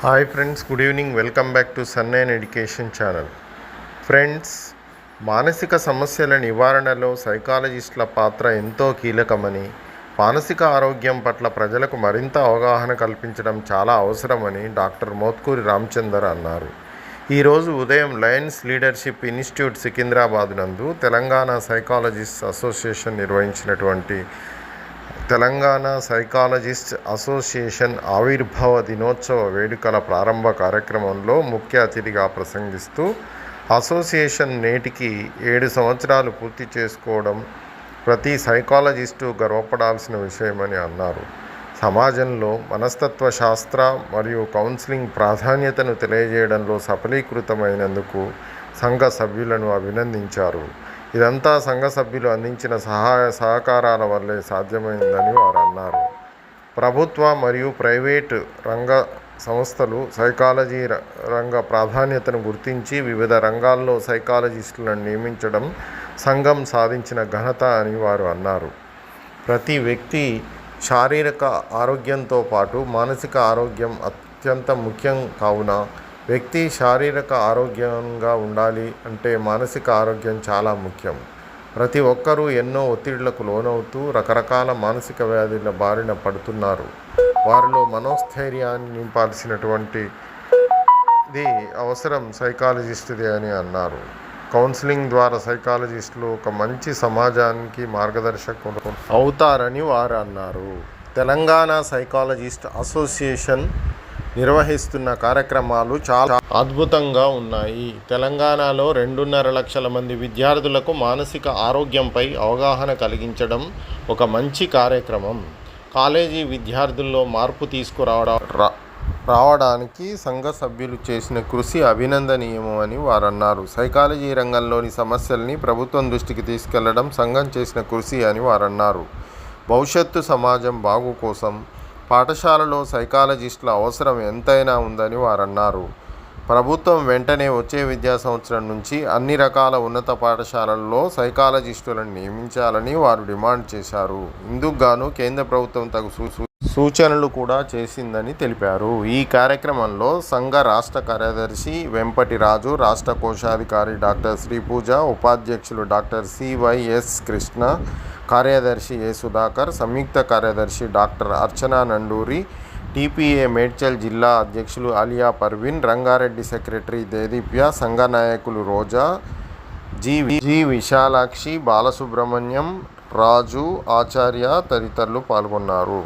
Hi friends good evening. Welcome back to సన్నైన్ education channel. Friends మానసిక సమస్యల నివారణలో సైకాలజిస్టుల పాత్ర ఎంతో కీలకమని మానసిక ఆరోగ్యం పట్ల ప్రజలకు మరింత అవగాహన కల్పించడం చాలా అవసరమని డాక్టర్ మోత్కూరి రామచందర్ అన్నారు. ఈరోజు ఉదయం లయన్స్ లీడర్షిప్ ఇన్స్టిట్యూట్ సికింద్రాబాద్ నందు తెలంగాణ సైకాలజిస్ట్ అసోసియేషన్ నిర్వహించినటువంటి తెలంగాణ సైకాలజిస్ట్ అసోసియేషన్ ఆవిర్భావ దినోత్సవ వేడుకల ప్రారంభ కార్యక్రమంలో ముఖ్య అతిథిగా ప్రసంగిస్తూ అసోసియేషన్ నేటికి ఏడు సంవత్సరాలు పూర్తి చేసుకోవడం ప్రతి సైకాలజిస్టు గర్వపడాల్సిన విషయమని అన్నారు. సమాజంలో మనస్తత్వ శాస్త్ర మరియు కౌన్సిలింగ్ ప్రాధాన్యతను తెలియజేయడంలో సఫలీకృతమైనందుకు సంఘ సభ్యులను అభినందించారు. ఇదంతా సంఘ సభ్యులు అందించిన సహాయ సహకారాల వల్లే సాధ్యమైందని వారు అన్నారు. ప్రభుత్వ మరియు ప్రైవేటు రంగ సంస్థలు సైకాలజీ రంగ ప్రాధాన్యతను గుర్తించి వివిధ రంగాల్లో సైకాలజిస్టులను నియమించడం సంఘం సాధించిన ఘనత అని వారు అన్నారు. ప్రతి వ్యక్తి శారీరక ఆరోగ్యంతో పాటు మానసిక ఆరోగ్యం అత్యంత ముఖ్యం కావున వ్యక్తి శారీరక ఆరోగ్యంగా ఉండాలి అంటే మానసిక ఆరోగ్యం చాలా ముఖ్యం. ప్రతి ఒక్కరూ ఎన్నో ఒత్తిడులకు లోనవుతూ రకరకాల మానసిక వ్యాధుల బారిన పడుతున్నారు. వారిలో మనోస్థైర్యాన్ని నింపాల్సినటువంటి ఇది అవసరం సైకాలజిస్ట్ది అని అన్నారు. కౌన్సిలింగ్ ద్వారా సైకాలజిస్టులు ఒక మంచి సమాజానికి మార్గదర్శకులు అవుతారని వారు అన్నారు. తెలంగాణ సైకాలజిస్ట్ అసోసియేషన్ నిర్వహిస్తున్న కార్యక్రమాలు చాలా అద్భుతంగా ఉన్నాయి. తెలంగాణలో రెండున్నర లక్షల మంది విద్యార్థులకు మానసిక ఆరోగ్యంపై అవగాహన కలిగించడం ఒక మంచి కార్యక్రమం. కాలేజీ విద్యార్థుల్లో మార్పు తీసుకురావడం రా- రావడానికి సంఘ సభ్యులు చేసిన కృషి అభినందనీయము అని వారన్నారు. సైకాలజీ రంగంలోని సమస్యల్ని ప్రభుత్వం దృష్టికి తీసుకెళ్ళడం సంఘం చేసిన కృషి అని వారన్నారు. భవిష్యత్తు సమాజం బాగు కోసం పాఠశాలలో సైకాలజిస్టుల అవసరం ఎంతైనా ఉందని వారన్నారు. ప్రభుత్వం వెంటనే వచ్చే విద్యా సంవత్సరం నుంచి అన్ని రకాల ఉన్నత పాఠశాలల్లో సైకాలజిస్టులను నియమించాలని వారు డిమాండ్ చేశారు. ఇందుకు గాను కేంద్ర ప్రభుత్వం తగు సూ- సూచనలు కూడా చేసిందని తెలిపారు. ఈ కార్యక్రమంలో సంఘ రాష్ట్ర కార్యదర్శి వెంపటి రాజు రాష్ట్ర కోశాధికారి డాక్టర్ శ్రీపూజ ఉపాధ్యక్షులు డాక్టర్ సివైఎస్ కృష్ణ కార్యదర్శి ఏ సుధాకర్ సంయుక్త కార్యదర్శి డాక్టర్ అర్చనా నండూరి టీపీఏ మేడ్చల్ జిల్లా అధ్యక్షులు అలియా పర్వీన్ రంగారెడ్డి సెక్రటరీ దేదీప్య సంఘ నాయకులు రోజా జి జి విశాలాక్షి బాలసుబ్రహ్మణ్యం రాజు ఆచార్య తదితరులు పాల్గొన్నారు.